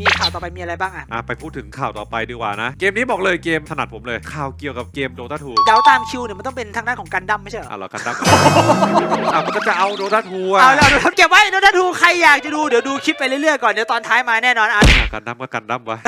มีข่าวต่อไปมีอะไรบ้างอะอะไปพูดถึงข่าวต่อไปดีกว่านะ เกมนี้บอกเลยเกมถนัดผมเลย ข่าวเกี่ยวกับเกม Dota 2เดาตามคิวเนี่ยมันต้องเป็นทางด้านของกันดั้มไม่ใช่เหรออะเหรอกันดั้มอะมันก็จะเอา Dota 2อะเอาแล้วเราเก็บไว้เดี๋ยวถ้าดูใครอยากจะดูเดี๋ยวดูคลิปไปเรื่อยๆก่อนเดี๋ยวตอนท้ายมาแน่นอนอะอะกันดั้มก็กันดั้มวะ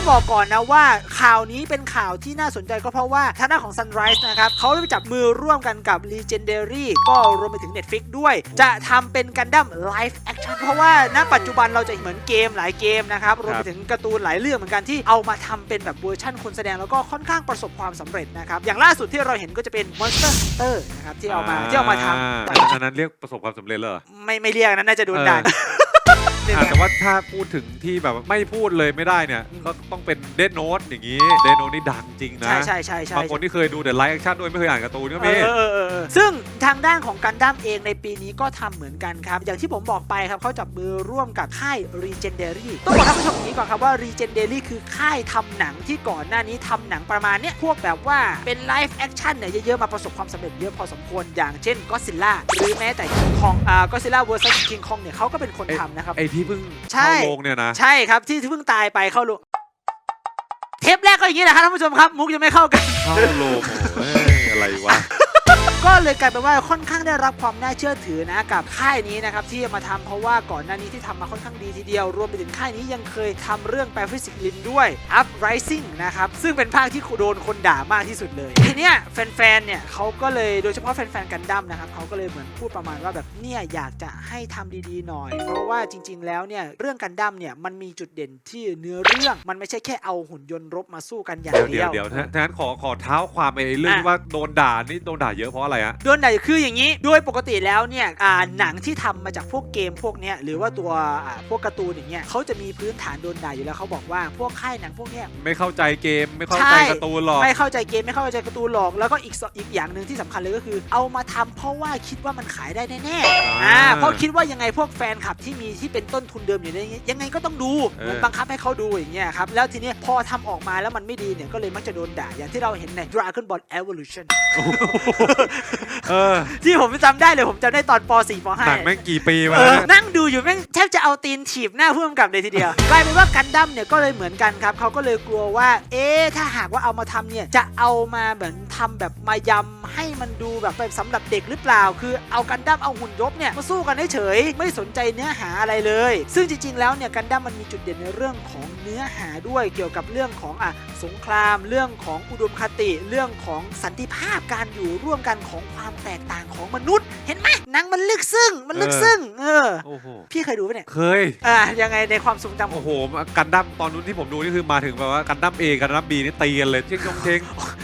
ต้องบอกก่อนนะว่าข่าวนี้เป็นข่าวที่น่าสนใจก็เพราะว่าทางด้านของ Sunrise นะครับเขาได้ไปจับมือร่วมกันกับ Legendary ก็รวมไปถึง Netflix ด้วย จะทำเป็นกันดั้ม Live Action เพราะว่าณปัจจุบันเราจะเห็นเหมือนเกมหลายเกมนะครับรวมไปถึงการ์ตูนหลายเรื่องเหมือนกันที่เอามาทำเป็นแบบเวอร์ชั่นคนแสดงแล้วก็ค่อนข้างประสบความสำเร็จนะครับอย่างล่าสุดที่เราเห็นก็จะเป็น Monster Hunter นะครับที่เอามาที่เอามาทำอ่อันนั้นเรียกประสบความสำเร็จเลยเหรอไม่ไม่เรียกนะน่าจะโดนด่าเอออะแต่ว่าถ้าพูดถึงที่แบบไม่พูดเลยไม่ได้เนี่ยก็ต้องเป็นเดนโน e อย่างนี้เดนโน e นี่ดังจริงนะใช่ใช่ใช่ใช่บางคนที่เคยดูแต่ไลฟ์แอคชั่นด้วยไม่เคยอ่านการ์ตูนก็มีเออเออเออเออซึ่งทางด้านของกันดั้มเองในปีนี้ก็ทำเหมือนกันครับ อย่างที่ผมบอกไปครับเขาจับมือร่วมกับค่าย Regendary ต้องบอกท่านผู้ชมอย่างนี้ก่อนครับว่า Regendary คือค่ายทำหนังที่ก่อนหน้านี้ทำหนังประมาณเนี้ยพวกแบบว่าเป็นไลฟ์แอคชั่นเนี่ยเยอะๆมาประสบความสำเร็จเยอะพอสมควรอย่างเช่นก็ซิล่าหรือแม้แต่ King Kong อ่าก็ซิล่าเวอร์ซัส King Kong เนี่ยเขาก็เป็นคนทำนะครับ ไอที่เพิ่งใช่เข้าโรงเนี่ยนะใช่ครับที่เพิ่งตายไปเข้าโรงเทปแรกก็อย่างนี้แหละครับท่านผู้ชมครับ มุกยังไม่เข้ากันเข้าโรงโอ้ยอะไรวะ ก็เลยกลายเป็นว่าค่อนข้างได้รับความน่าเชื่อถือนะกับค่ายนี้นะครับที่มาทำเพราะว่าก่อนหน้านี้ที่ทำมาค่อนข้างดีทีเดียว รวมไปถึงค่ายนี้ยังเคยทำเรื่องแปลฟิสิกลินด้วย Uprising นะครับซึ่งเป็นภาคที่โดนคนด่ามากที่สุดเลย ทีเนี้ยแฟนๆเนี่ยเขาก็เลยโดยเฉพาะแฟนๆกันดั้มนะครับเขาก็เลยเหมือนพูดประมาณว่าแบบเนี่ยอยากจะให้ทำดีๆหน่อย เพราะว่าจริง ๆ แล้วเนี่ยเรื่องกันดั้มเนี่ยมันมีจุดเด่นที่เนื้อเรื่องมันไม่ใช่แค่เอาหุ่นยนต์รบมาสู้กันอย่างเดียวเดีเดี๋ยวเดี๋ยวถ้าถ้างั้นขอขอเท้าความไอ้เรื่องว่าโดนด่านี่โดนด่าเยอะเพราะอะไรฮะโดนไหนคืออย่างนี้โดยปกติแล้วเนี่ยอ่าหนังที่ทำมาจากพวกเกมพวกเนี้ยหรือว่าตัวอ่าพวกการ์ตูนอย่างเงี้ยเขาจะมีพื้นฐานโดนด่าอยู่แล้วเขาบอกว่าพวกค่ายหนังพวกเนี้ยไม่เข้าใจเกมไม่เข้าใช่ใจการ์ตูนหรอกไม่เข้าใจเกมไม่เข้าใจการ์ตูนหรอกแล้วก็อีกสอีกอย่างหนึ่งที่สำคัญเลยก็คือ เอามาทำเพราะว่าคิดว่ามันขายได้แน่ๆอ่าเพราะคิดว่ายังไงพวกแฟนคลับที่มีที่เป็นต้นทุนเดิมอยู่ในนี้ยังไงก็ต้องดูเหมือนบังคับให้เขาดูอย่างเงี้ยครับแล้วทีเนี้ยพอทำออกมาแล้วมันไม่ดีเนี่ยก็เลยมักจะโดนด่าอย่างที่เราเห็นใน Dragon Ball Evolution เออที่ผมจำได้เลยผมจำได้ตอนป .4 ป .5 หนังแม่งกี่ปีมาเอแล้วอเนี่ยนั่งดูอยู่แม่งแทบจะเอาตีนถีบหน้าผู้กำกับเลยทีเดียวกลายเป็นว่ากันดั้มเนี่ยก็เลยเหมือนกันครับเขาก็เลยกลัวว่า เอ๊ะถ้าหากว่าเอามาทำเนี่ยจะเอามาเหมือนทำแบบมายำให้มันดูแบบแบบสำหรับเด็กหรือเปล่า คือเอากันดั้มเอาหุ่นยบเนี่ยมาสู้กันเฉยๆไม่สนใจเนื้อหาอะไรเลย ซึ่งจริงๆแล้วเนี่ยกันดั้มมันมีจุดเด่นในเรื่องของเนื้อหาด้วยเกี่ยวกับเรื่องของอะสงคราม เรื่องของอุดมคติ เรื่องของสันติภาพการอยู่ร่วมกันของความแตกต่างของมนุษย์ เห็นไหมหนังมันลึกซึ้งมันลึกซึ้งเออ โอ้โหพี่เคยดูปะเนี่ยเคย อ่ายังไงในความทรงจำขโอ้องโหกันดั้มตอนนู้นที่ผมดูนี่คือมาถึงแบบว่ากันดั้มเอกันดั้มบีนี่ตีกันเลยเช่งยงเชง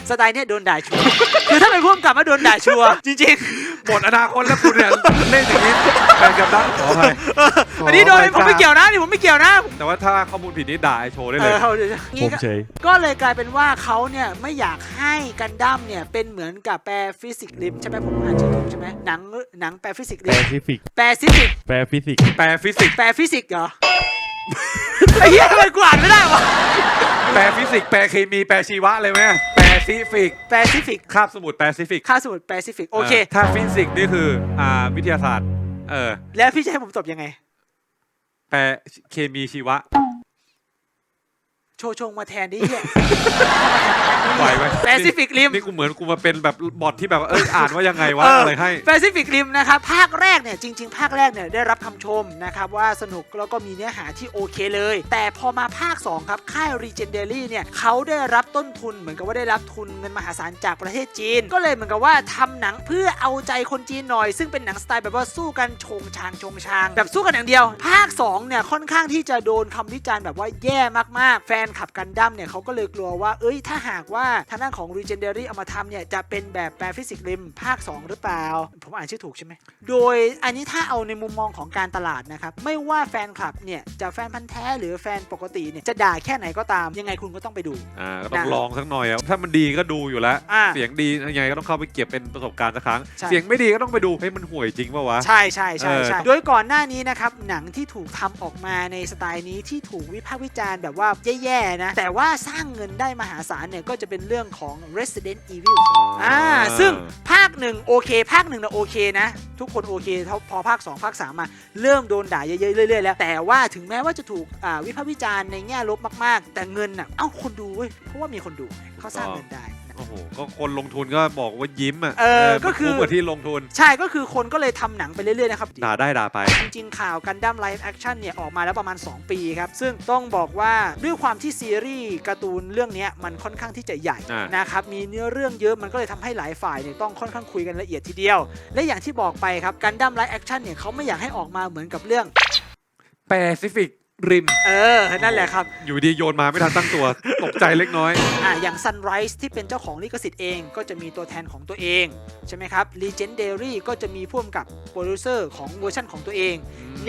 สไตล์เนี่ยโดนด่าชัวร์ คือถ้าเป็นพ่วงกลับมาโดนด่าชัวร์จริงหมดอนาคตแล้วคุณเนี่ยเล่นอย่างนี้แฟนกับดั้มขออภัยๆ อันนี้โดนผมไม่เกี่ยวนะนี่ผมไม่เกี่ยวนะแต่ว่าถ้าข้อมูลผิดนี่ด่าไอโชว์ได้เอเลย อเขาเดี๋ยวผงี้มก็ เฉย ก็เลยกลายเป็นว่าเขาเนี่ยไม่อยากให้กันดั้มเนี่ยเป็นเหมือนกับแปรฟิสิกส์ริมใช่ไหมผมอ่านชื่อถูกใช่ไหมหนังหนังแปรฟิสิกส์แปริลมฟิสิกส์แปรฟิสิกส์แปลฟิสิกส์แปลฟิสิกส์แปรฟิสิกส์เหรอ ไอ้เหี้ยทำไมกูอ่านไม่ได้วะแปลฟิสิกส์แปลเคมีแปลชีวะเลยไหมแปลซิฟิกแปรซิฟิกคาบสมุดแปลซิฟิกค่าสมุดแปรซิฟิกโอเค ถ้าฟิสิกส์นี่คืออ่าวิทยาศาสตร์ เออแล้วพี่จะให้ผมตอบยังไง แปลเคมีชีวะ โชว์ชงมาแทนดิเหี้ยไหวไหมแปซิฟิกริม นี่กูเหมือนกูมาเป็นแบบบอทที่แบบว่าเอออ่านว่ายังไงวะเออออะไรให้ แปซิฟิกริมนะครับภาคแรกเนี่ยจริง ๆ ภาคแรกเนี่ยได้รับคำชมนะครับว่าสนุกแล้วก็มีเนื้อหาที่โอเคเลย แต่พอมาภาค 2 ครับ ค่าย Regendary เนี่ยเขาได้รับต้นทุนเหมือนกับว่าได้รับทุนเงินมหาศาลจากประเทศจีน ก็เลยเหมือนกับว่าทำหนังเพื่อเอาใจคนจีนหน่อย ซึ่งเป็นหนังสไตล์แบบว่าสู้กันชงชางชงชาง แบบสู้กันอย่างเดียว ภาค2เนี่ยค่อนข้างที่จะโดนคำวิจารณ์แบบว่าแย่มากๆแฟนขับกันดั้มเนี่ยเขาก็เลยกลัวว่า เอ้ย ถ้าหากว่าทางด้านของ Regendary เอามาทำเนี่ย จะเป็นแบบแปลฟิสิกส์ริมภาค 2 หรือเปล่า ผมอ่านชื่อถูกใช่ไหม โดยอันนี้ถ้าเอาในมุมมองของการตลาดนะครับ ไม่ว่าแฟนคลับเนี่ย จะแฟนพันธ์แท้หรือแฟนปกติเนี่ย จะด่าแค่ไหนก็ตาม ยังไงคุณก็ต้องไปดู อ่า ก็ต้องนะลองสักหน่อยอะถ้ามันดีก็ดูอยู่แล้ว อ่าเสียงดียังไงก็ต้องเข้าไปเก็บเป็นประสบการณ์สักครั้ง ใช่ เสียงไม่ดีก็ต้องไปดูเฮ้ยมันห่วยจริงป่าวะ ใช่ใช่ใช่ใช่เออ โดยก่อนหน้านี้นะครับ หนังที่ถูกทำออกมาในสไตล์นี้ที่ถูกวิพากษ์วิจารณ์แบบว่าแย่ย่นะ แต่ว่าสร้างเงินได้มหาศาลเนี่ย ก็จะเป็นเรื่องของ Resident Evil อ่าซึ่งภาคหนึ่งโอเค ภาคหนึ่งนะโอเคนะ ทุกคนโอเคเท่าพอภาค 2 ภาค 3 มา เริ่มโดนด่าเยอะๆเรื่อยๆแล้ว แต่ว่าถึงแม้ว่าจะถูกอ่าวิพากษ์วิจารณ์ในแง่ลบมากๆ แต่เงินน่ะเอ้าคนดูเว้ยเพราะว่ามีคนดูเขาสร้างเงินได้นะ โอ้โหก็คนลงทุนก็บอกว่ายิ้มอะเออก็คือ มันมกับที่ลงทุน ใช่ก็คือคนก็เลยทำหนังไปเรื่อยๆนะครับ ด่าได้ด่าไป จริงๆ ข่าวกันดั้มไลฟ์แอคชั่นเนี่ย ออกมาแล้วประมาณ 2 ปีครับ ซึ่งต้องบอกว่าด้วยความที่ซีรีส์การ์ตูนเรื่องเนี้ยมันค่อนข้างที่จะใหญ่อ่าน นะครับ มีเนื้อเรื่องเยอะมันก็เลยทำให้หลายฝ่ายเนี่ยต้องค่อนข้างคุยกันละเอียดทีเดียว และอย่างที่บอกไปครับกันดั้มไลฟ์แอคชั่นเนี่ยเขาไม่อยากให้ออกมาเหมือนกับเรื่อง แปซิฟิก ริมเออ นั่นแหละครับ อยู่ดีโยนมาไม่ทันตั้งตัว ตกใจเล็กน้อย อะอย่าง Sunrise ที่เป็นเจ้าของลิขสิทธิ์เองก็จะมีตัวแทนของตัวเอง ใช่ไหมครับ Legendary ก็จะมีพ่วงกับโปรดิวเซอร์ของเวอร์ชันของตัวเอง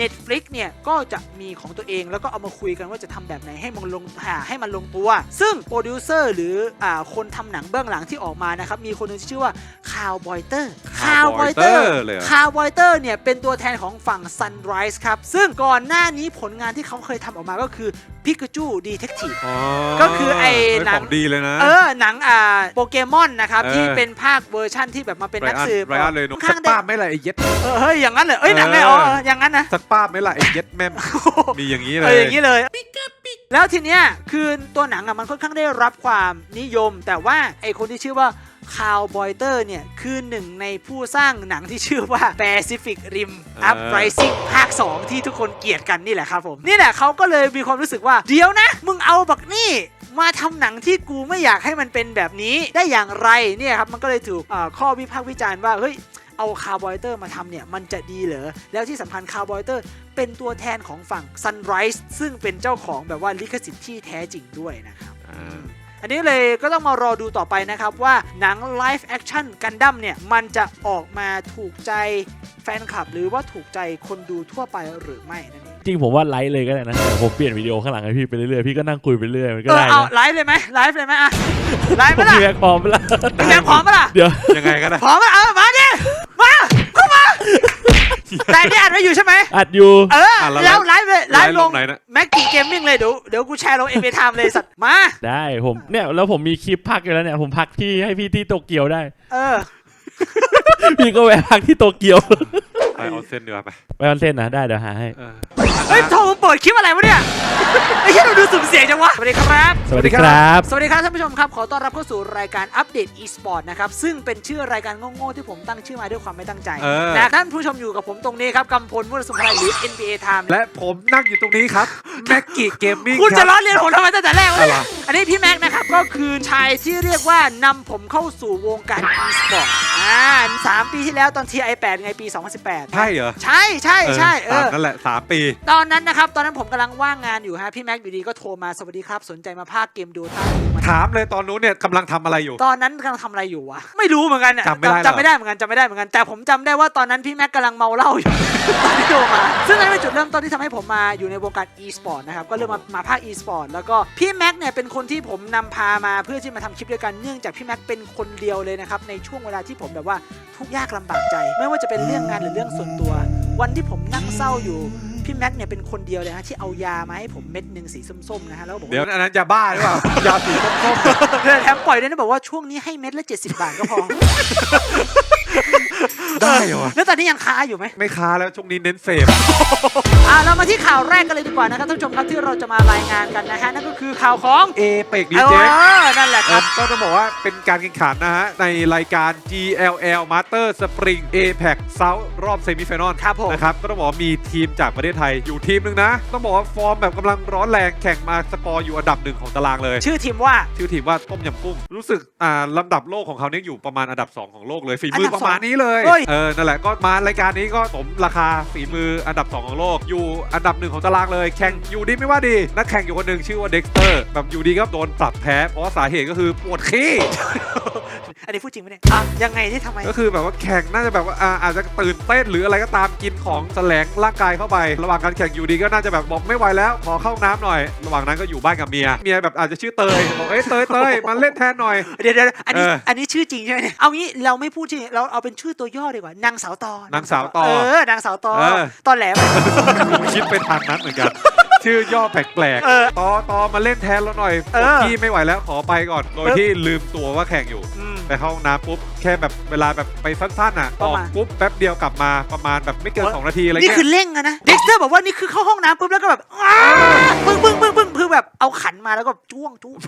Netflix เนี่ยก็จะมีของตัวเองแล้วก็เอามาคุยกันว่าจะทำแบบไหนให้มันลงหาให้มันลงตัว ซึ่งโปรดิวเซอร์หรืออ่าคนทำหนังเบื้องหลังที่ออกมานะครับ มีคนหนึงที่ชื่อว่าคาวบอยเตอร์ Cowboyter เลยเหรอ คาวบอยเตอร์เนี่ยเป็นตัวแทนของฝั่ง Sunrise ครับ ซึ่งก่อนหน้านี้ผลงานที่เขาเคยทำออกมาก็คือ Pikachu Detective อ๋อก็คือไอ้เฮ้ยหนังของดีเลยนะ เออ หนังอ่าโปเกมอนนะครับ เออ ที่เป็นภาคเวอร์ชั่นที่แบบมาเป็นนักสืบไรอันเลยเนค่อะอนสัข้ากงได้ป้าบไหม่ละไอ้เย็ด เออเฮ้ยอย่างนั้นเลยเอ้ยหนังเลยเออ๋อออย่างนั้นนะสักป้าบไหม่ละไอ้เย็ดแม่มมีอย่างนี้เลเออยอย่างนี้เลย แล้วทีเนี้ยคือตัวหนังอะมันค่อนข้างได้รับความนิยม แต่ว่าไอคนที่ชื่อว่าคาวบอยเตอร์เนี่ย คือหนึ่งในผู้สร้างหนังที่ชื่อว่า Pacific Rim เออ Uprising ภาค 2 ที่ทุกคนเกลียดกันนี่แหละครับผม นี่แหละเขาก็เลยมีความรู้สึกว่า เดี๋ยวนะ มึงเอาบักนี่ มาทำหนังที่กูไม่อยากให้มันเป็นแบบนี้ได้อย่างไรเนี่ยครับมันก็เลยถูกเอ่อข้อวิพากษ์วิจารณ์ว่าเฮ้ย เอาคาร์บอยเตอร์มาทำเนี่ย มันจะดีเหรอ แล้วที่สำคัญคาร์บอยเตอร์เป็นตัวแทนของฝั่ง Sunrise ซึ่งเป็นเจ้าของแบบว่าลิขสิทธิ์ที่แท้จริงด้วยนะครับอ่าอันนี้เลยก็ต้องมารอดูต่อไปนะครับ ว่าหนัง Live Action Gundam เนี่ย มันจะออกมาถูกใจแฟนคลับ หรือว่าถูกใจคนดูทั่วไปหรือไม่นั่นเองจริงผมว่าไลฟ์เลยก็ได้นะแต่ผมเปลี่ยนวิดีโอข้างหลังให้พี่ไปเรื่อยๆพี่ก็นั่งคุยไปเรื่อยมันก็เออได้เอานะไลฟ์เลยไหมไลฟ์เลยไหมอะไลฟ์ผปะมล่ะมีแอคพร้อมแล้วพี่แบงค์พร้อมปะล่ะเดี๋ยวยังไงก็ได้พร้อมปะเอามาดิมาเข้ามา แต่นี่อัดไว้อยู่ใช่ไหมอัดอยู่ เอออะแล้วแล้วไลฟ์เลยไลไลฟ์ฟ์ลลงงไหนนะ แม็กกี้เกมมิ่งเลยเดี๋ยวเดี๋ยวกูแชร์ลงเอ็มเอทามเลยสัตว์มาได้ผมเนี่ยแล้วผมมีคลิปพักอยู่แล้วเนี่ยผมพักที่ให้พี่ที่โตเกียวได้ เออ พี่ก็แวะพักที่โตเกียว ไปเอาเส้นเนื้อไปไปออนเส้นนะได้เดี๋ยวหาให้ เออ เฮ้ยโทรมึงเปิดคลิปอะไรวะเนี่ยไอ้เหี้ยเราดูสุ่มเสียงจังวะสวัสดีครับ สวัสดีครับ สวัสดีครับท่านผู้ชมครับขอต้อนรับเข้าสู่รายการอัปเดต e-sport นะครับซึ่งเป็นชื่อรายการโง่ๆที่ผมตั้งชื่อมาด้วยความไม่ตั้งใจเออ นะท่านผู้ชมอยู่กับผมตรงนี้ครับกำพลมุทสมุทรไทยหรือ NBA Time และผมนั่งอยู่ตรงนี้ครับแม็กกี้เกมมิ่งคุณคจะรับล้อเลียนผมทำไมตั้งแต่แรกวะอะไรเนี่ยอันนี้พี่แม็กซ์นะครับก็คือชายที่เรียกว่านำผมเข้าสู่วงการ e-sport อ่าสามปีที่แล้วตอน TI8 ไงปี 2018 ใช่เหรอใช่ใช่ใช่เอตามอนั่นแหละสามปี ตอนนั้นนะครับ ตอนนั้นผมกำลังว่างงานอยู่ฮะ พี่แม็กซ์อยู่ดีก็โทรมาสวัสดีครับ สนใจมาภาคเกมดูท่าถามเลยตอนนู้นเนี่ยกำลังทำอะไรอยู่ ตอนนั้นกำลังทำอะไรอยู่วะ ไม่รู้เหมือนกันอะจำไม่ได้หรอ จำไม่ได้เหมือนกันจำไม่ได้เหมือนกัน แต่ผมจำได้ว่าตอนนั้นพี่แม็กกำลังเมาเหล้าอยู่ ตอนที่โทรมา ซึ่งนั่นเป็นจุดเริ่มต้นที่ทำให้ผมมาอยู่ในวงการ e-sport นะครับ ก็เริ่มมามาภาค e-sport แล้วก็พี่แม็กเนี่ยเป็นคนที่ผมนำพามาเพื่อที่มาทำคลิปด้วยกัน เนื่องจากพี่แม็กเป็นคนเดียวเลยนะครับในช่วงเวลาที่ผมแบบว่าทุกข์ยากลำบากใจ ไม่ว่าจะเป็นเรื่องงานหรือเรื่องส่วนตัว วันที่ผมนั่งเศร้าอยู่พี่แม็กเนี่ยเป็นคนเดียวเลยฮะที่เอายามาให้ผมเม็ดหนึ่งสีส้มๆนะฮะแล้วก็บอกว่าเดี๋ยวอันนั้นจะบ้าหรือเปล่ายาสีส้มๆเนี่ยเออแถมปล่อยด้วยนะบอกว่าช่วงนี้ให้เม็ดละ70 บาทก็พอ ได้เหรอวะ แล้วตอนนี้ยังค้าอยู่ไหมไม่ค้าแล้วช่วงนี้เน้นเสพ อ่าเรามาที่ข่าวแรกกันเลยดีกว่านะครับท่านผู้ชมครับที่เราจะมารายงานกันนะฮะนั่นก็คือข่าวของเอเปกดีเอเจอนั่นแหละครับ ก็ต้องบอกว่าเป็นการแข่งขันนะฮะ ในรายการ GLL Master Spring APEC South รอบเซมิไฟนอลครับผม นะครับ ก็ต้องบอกว่ามีทีมจากประเทศไทยอยู่ทีมหนึ่งนะ ต้องบอกว่าฟอร์มแบบกำลังร้อนแรงแข่งมาสกอร์อยู่อันดับหนึ่งของตารางเลย ชื่อทีมว่า ชื่อทีมว่าต้มยำกุ้ง รู้สึกอ่าลำดับโลกของเขาเนี่ยอยู่ประมาณอันดับ 2 ของโลกเลยฝีมืออันดับประมาณนี้เลยเฮ้ยเออ นั่นแหละ ก็มารายการนี้ก็สมราคาฝีมืออันดับ 2 ของโลก อยู่อันดับหนึ่งของตารางเลย แข่งอยู่ดีไม่ว่าดี นักแข่งอยู่คนหนึ่งชื่อว่าเด็กสเตอร์ แบบอยู่ดีก็โดนปรับแพ้ เพราะว่าสาเหตุก็คือปวดขี้ อันนี้พูดจริงไหมเนี่ยอะยังไงที่ทำไม ก็คือแบบว่าแข่งน่าจะแบบว่าอ่าอาจจะตื่นเต้นหรืออะไรก็ตามกินของแสลงร่างกายเข้าไป ระหว่างการแข่งอยู่ดีก็น่าจะแบบบอกไม่ไหวแล้วขอเข้าห้องน้ำหน่อย ระหว่างนั้นก็อยู่บ้านกับเมีย เมียแบบอาจจะชื่อเตยบอกเอ้ยเตยเตยมาเล่นแทนหน่อย เดี๋ยวเดี๋ยวอันนี้เอออันนี้ชื่อจริงใช่ไหมเนี่ยเอางี้เราไม่พูดชื่อเราเอาเป็นชื่อตัวย่อดีกว่านางสาวตอนางสาวตอเออนางสาวตอเออ ตอนแหลมผมคิดไปทางนั้นเหมือนกัน ชื่อย่อแปลกเออๆตอตอมาเล่นแทนเราหน่อยเออผมพี่ไม่ไหวแล้วขอไปก่อน โดยเออที่ลืมตัวว่าแข่งอยู่ อืม ไปเข้าห้องน้ำปุ๊บแค่แบบเวลาแบบไปสั้นๆอะปอระอกมาณปุ๊บแป๊บเดียวกลับมาประมาณแบบไม่เกินโอ้ยสองนาทีอะไรนี่เงี้คือยเร่งอะนะเด็กสเตอร์บอกว่านี่คือเข้าห้องน้ำปุ๊บแล้วก็แบบอ้าปึ้งปึ้งปึ้งปึ้งคือแบบเอาขันมาแล้วก็จ้วงจ้วง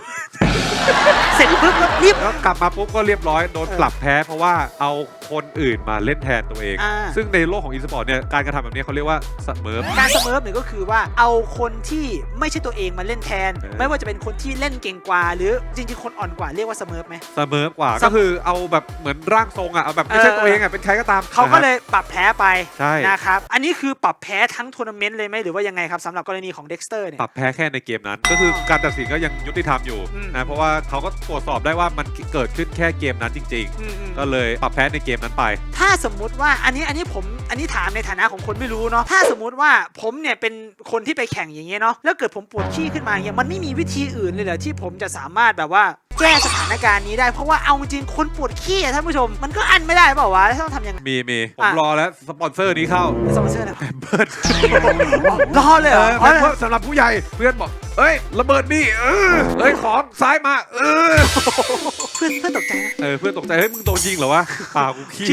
เสร็จปุ๊บแล้วรีบ แล้วกลับมาปุ๊บก็เรียบร้อยโดนเออปรับแพ้เพราะว่าเอาคนอื่นมาเล่นแทนตัวเอง อ่า ซึ่งในโลกของอีสปอร์ตเนี่ยการกระทำแบบนี้เขาเรียกว่าสเมิร์ฟการเสมอเนี่ยก็คือว่าเอาคนที่ไม่ใช่ตัวเองมาเล่นแทน เออ ไม่ว่าจะเป็นคนที่เล่นเก่งกว่า หรือจริงๆคนอ่อนกว่าเรียกว่าเสมอไหม เสเมิร์ฟกว่าเสมอก็คือเอาแบบเหมือนร่างทรงอะเอาแบบไม่ใช่เออตัวเองอะเป็นใครก็ตามเขาก็นะฮะเลยปรับแพ้ไปใช่นะครับอันนี้คือปรับแพ้ทั้งทัวร์นาเมนต์เลยไหมหรือว่ายังไงครับสำหรับกรณีของเด็กสเตอร์เนี่ยปรับแพ้แค่ในเกมนั้น ก็คือการตัดสินก็ยังยุติธรรมอยู่อืมนะเพราะว่าเขาก็ตรวจสอบได้ว่ามันเกิดขึ้นแค่เกมนั้นจริงอืมอืมๆก็เลยปรับแพ้ในเกมนั้นไป ถ้าสมมุติว่าอันนี้อันนี้ผมอันนี้ถามในฐานะของคนไม่รู้เนาะถ้าสมมุติว่าผมเนี่ยเป็นคนที่ไปแข่งอย่างเงี้ยเนาะแล้วเกิดผมปวดขี้ขึ้นมาเนี่ยมันไม่มีวิธีอื่นเลยเหรอที่ผมจะสามารถแบบว่า แก้สถานการณ์นี้ได้ เพราะว่าเอาจริงๆคนปวดขี้อะท่านผู้ชม มันก็อันไม่ได้เปล่าวะต้องทำยังไง มีมีผมอะ รอแล้ว สปอนเซอร์นี้เข้าสปอนเซอร์นะเบิร์ดรอเลยเอเหรอออ๋อเพื่อนสำหรับผู้ใหญ่เพื่อนบอก เอ้ย ระเบิดนี่เออเอ้ย ของซ้ายมา เออเพื่อนเพื่อนตกใจนะ เออเพื่อนตกใจ เฮ้ย มึงโดนยิงเหรอวะเปล่ากูขี้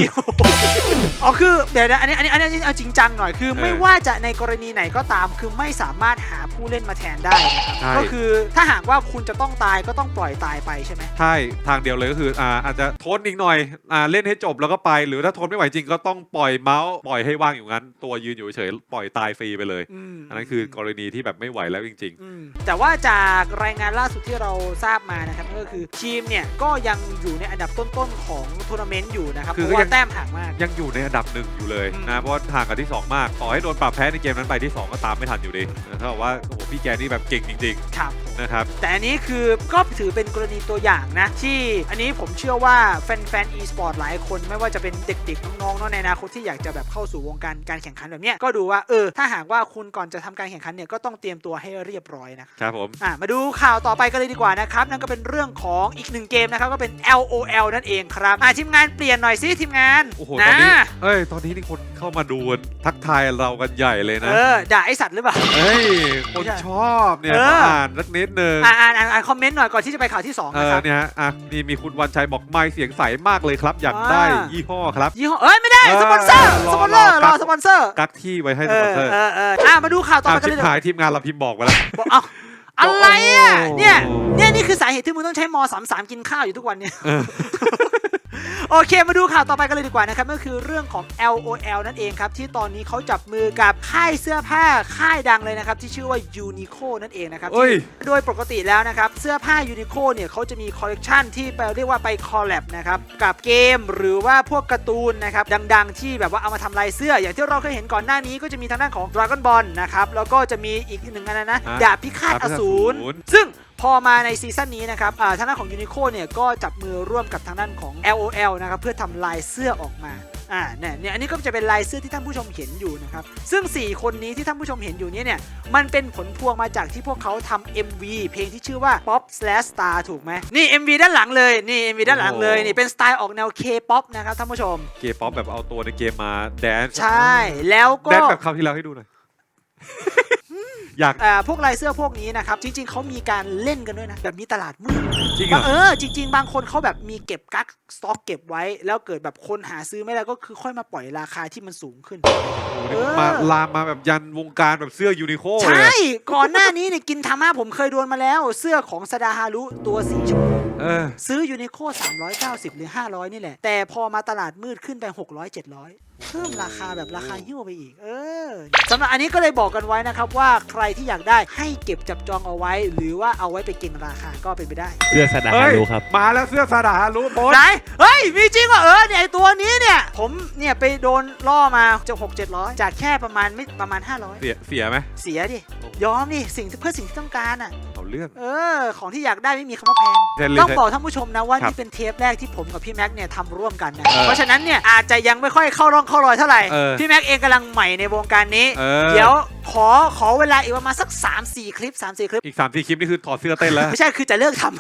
อ๋อคือเดี๋ยวนะอันนี้อันนี้อันนี้เอาจริงจังหน่อยคือเออไม่ว่าจะในกรณีไหนก็ตามคือไม่สามารถหา ผู้เล่นมาแทนได้นะครับใช่ ก็คือถ้าหากว่าคุณจะต้องตายก็ต้องปล่อยตายไปใช่ไหมใช่ทางเดียวเลยก็คืออ่าอาจจะทนอีกหน่อยอ่าเล่นให้จบแล้วก็ไป หรือถ้าทนไม่ไหวจริงก็ต้องปล่อยเมาส์ปล่อยให้ว่างอยู่งั้น ตัวยืนอยู่เฉยๆปล่อยตายฟรีไปเลยอืมอันนั้นคือกรณีที่แบบไม่ไหวแล้วจริง อืมแต่ว่าจากรายงานล่าสุดที่เราทราบมานะครับก็คือทีมเนี่ยก็ยังอยู่ในอันดับต้นๆของทัวร์นาเมนต์อยู่นะครับคือเพราะก็ยัว่าง แต้มห่างมาก ๆ ยังอยู่ในอันดับหนึ่งอยู่เลยอืม นะเพราะว่าห่างกับที่2มากต่อให้โดนปรับแพ้ในเกมนั้นไปที่2ก็ตามไม่ทันอยู่ดีถ้าบอกว่าโอ้โหพี่แกนี่แบบเก่งจริงครับๆนะครับ แต่อันนี้คือก็ถือเป็นกรณีตัวอย่างนะ ที่อันนี้ผมเชื่อว่าแฟนๆ e-sport หลายคนไม่ว่าจะเป็นเด็กๆ น้องๆเนอะในอนาคตที่อยากจะแบบเข้าสู่วงการการแข่งขันแบบเนี้ยก็ดูว่าเออถ้าหากว่าคุณก่อนจะทำการแข่งขันเนี่ยก็ต้องเตรียมตัวให้เรียบร้อยนะครับ ครับผม อะมาดูข่าวต่อไปกันเลยดีกว่านะครับ นั่นก็เป็นเรื่องของอีกหนึ่งเกมนะครับ ก็เป็น LOL นั่นเองครับ อะทีมงานเปลี่ยนหน่อยสิทีมงานโอ้โหนะตอนนี้เอ้ย ตอนนี้นี่คนเข้ามาดูทักทายเรากันใหญ่เลยนะเออด่าไอสัตว์หรือเปล่า เฮ้ยคนชอบเนี่ยเออ มาอ่านสักนิดนึงอ่านอ่านอ่านอ่านคอมเมนต์หน่อยก่อนที่จะไปข่าวที่สองเอนะอครับ เนี่ยฮะอะนี่มีคุณวันชัยบอกไม่เสียงใสมากเลยครับ อยากอ่า ได้ยี่ห้อครับ ยี่ห้อเอ้ยไม่ได้เออสปอนเซอร์รอสปอนเซอร์รรออ สปอนเซอร์กักที่ไว้ให้เอสปอนอเซอร์เออเอออะมาดูข่าวต่ออะไปกันชิเลบย หายทีมงานเราพิมพ์บอกไปแล้ว บอกเอ้าอะไรอะ โอ้เนี่ย เนี่ย นี่คือสาเหตุที่มึงต้องใช้มสามสามกินข้าวอยู่ทุกวันเนี่ย เออ โอเคมาดูข่าวต่อไปกันเลยดีกว่านะครับก็คือเรื่องของ LOL นั่นเองครับที่ตอนนี้เขาจับมือกับค่ายเสื้อผ้าค่ายดังเลยนะครับที่ชื่อว่า Uniqlo นั่นเองนะครับเอ้ยที่โดยปกติแล้วนะครับเสื้อผ้า Uniqlo เนี่ยเขาจะมีคอลเลกชันที่ไปเรียกว่าไปคอลแลบนะครับกับเกมหรือว่าพวกการ์ตูนนะครับดังๆ ที่แบบว่าเอามาทำลายเสื้อ อย่างที่เราเคยเห็นก่อนหน้านี้ก็จะมีทางด้านของ Dragon Ball นะครับแล้วก็จะมีอีกหนึ่งอันนะนะฮะดาบพิฆาตดาบพิอฆาตสูรอสูร ซึ่ง พอมาในซีซั่นนี้นะครับอ่าทางด้านของยูนิโคเนี่ยก็จับมือร่วมกับทางด้านของ LOL นะครับเพื่อทำลายเสื้อออกมาอ่าเนี่ยเนี่ยอันนี้ก็จะเป็นลายเสื้อที่ท่านผู้ชมเห็นอยู่นะครับ ซึ่ง 4 คนนี้ที่ท่านผู้ชมเห็นอยู่เนี้เนี่ย มันเป็นผลพวงมาจากที่พวกเขาทำ MV เพลงที่ชื่อว่า Pop Slash Star ถูกไหมนี่ MV ด้านหลังเลย นี่ MV ด้านหลังเลยโอ้โหนี่เป็นสไตล์ออกแนว K-POP นะครับท่านผู้ชมเกมป๊อปแบบเอาตัวในเกมมาแดนซ์ใช่ แล้วก็ แดนซ์แบบคราวที่แล้วให้ดูหน่อย อยาก อ่าพวกลายเสื้อพวกนี้นะครับ จริง ๆเขามีการเล่นกันด้วยนะแบบมีตลาดมืดจริงเหรอ เออจริง ๆ บางคนเขาแบบมีเก็บกักสต็อกเก็บไว้ แล้วเกิดแบบคนหาซื้อไม่ได้ก็คือค่อยมาปล่อยราคาที่มันสูงขึ้น โอ้โหนี่มาลามมาแบบยันวงการแบบเสื้อยูนิโคเลยใช่อะก่อนหน้านี้เนี่ยกินทาม่าผมเคยโดนมาแล้ว เสื้อของสดาฮารุตัวสีชมพูเออซื้อยูนิโค390 หรือ 500 นี่แหละ แต่พอมาตลาดมืดขึ้นไป 600 700 เพิ่มราคาแบบราคาหิ้วไปอีก เออสำหรับอันนี้ก็เลยบอกกันไว้นะครับว่าใครที่อยากได้ให้เก็บจับจองเอาไว้ หรือว่าเอาไว้ไปเก็งราคาก็เป็นไปได้ เสื้อสดาเฮ้ฮายรุครับ มาแล้วเสื้อซาดาฮารุโบนไหน เฮ้ย มีจริงว่ะเออเนี่ยไอตัวนี้เนี่ย ผมเนี่ยไปโดนล่อมาจากหกเจ็ดร้อยจากแค่ประมาณไม่ประมาณ500เสียเสียไหมเสียดิ ยอมดิสิ่งที่เพื่อสิ่งที่ต้องการอะ เอาเรื่อง เออ ของที่อยากได้ไม่มีคำว่าแพงเทนเลยต้องบอกท่านผู้ชมนะว่าครับนี่เป็นเทปแรกที่ผมกับพี่แม็กเนี่ยทำร่วมกันนะ เออเพราะฉะนั้นเนี่ยอาจจะยังไม่ค่อยเข้าร่องเข้ารอยเท่าไหร่ เออพี่แม็กเองกำลังใหม่ในวงการนี้ เออ เดี๋ยวขอขอเวลาอีกประมาณสัก 3-4 คลิป 3-4 คลิป อีกสามสี่คลิปนี่คือถอดเสื้อเต้นแล้ว ไม่ใช่คือจะเลิกทำ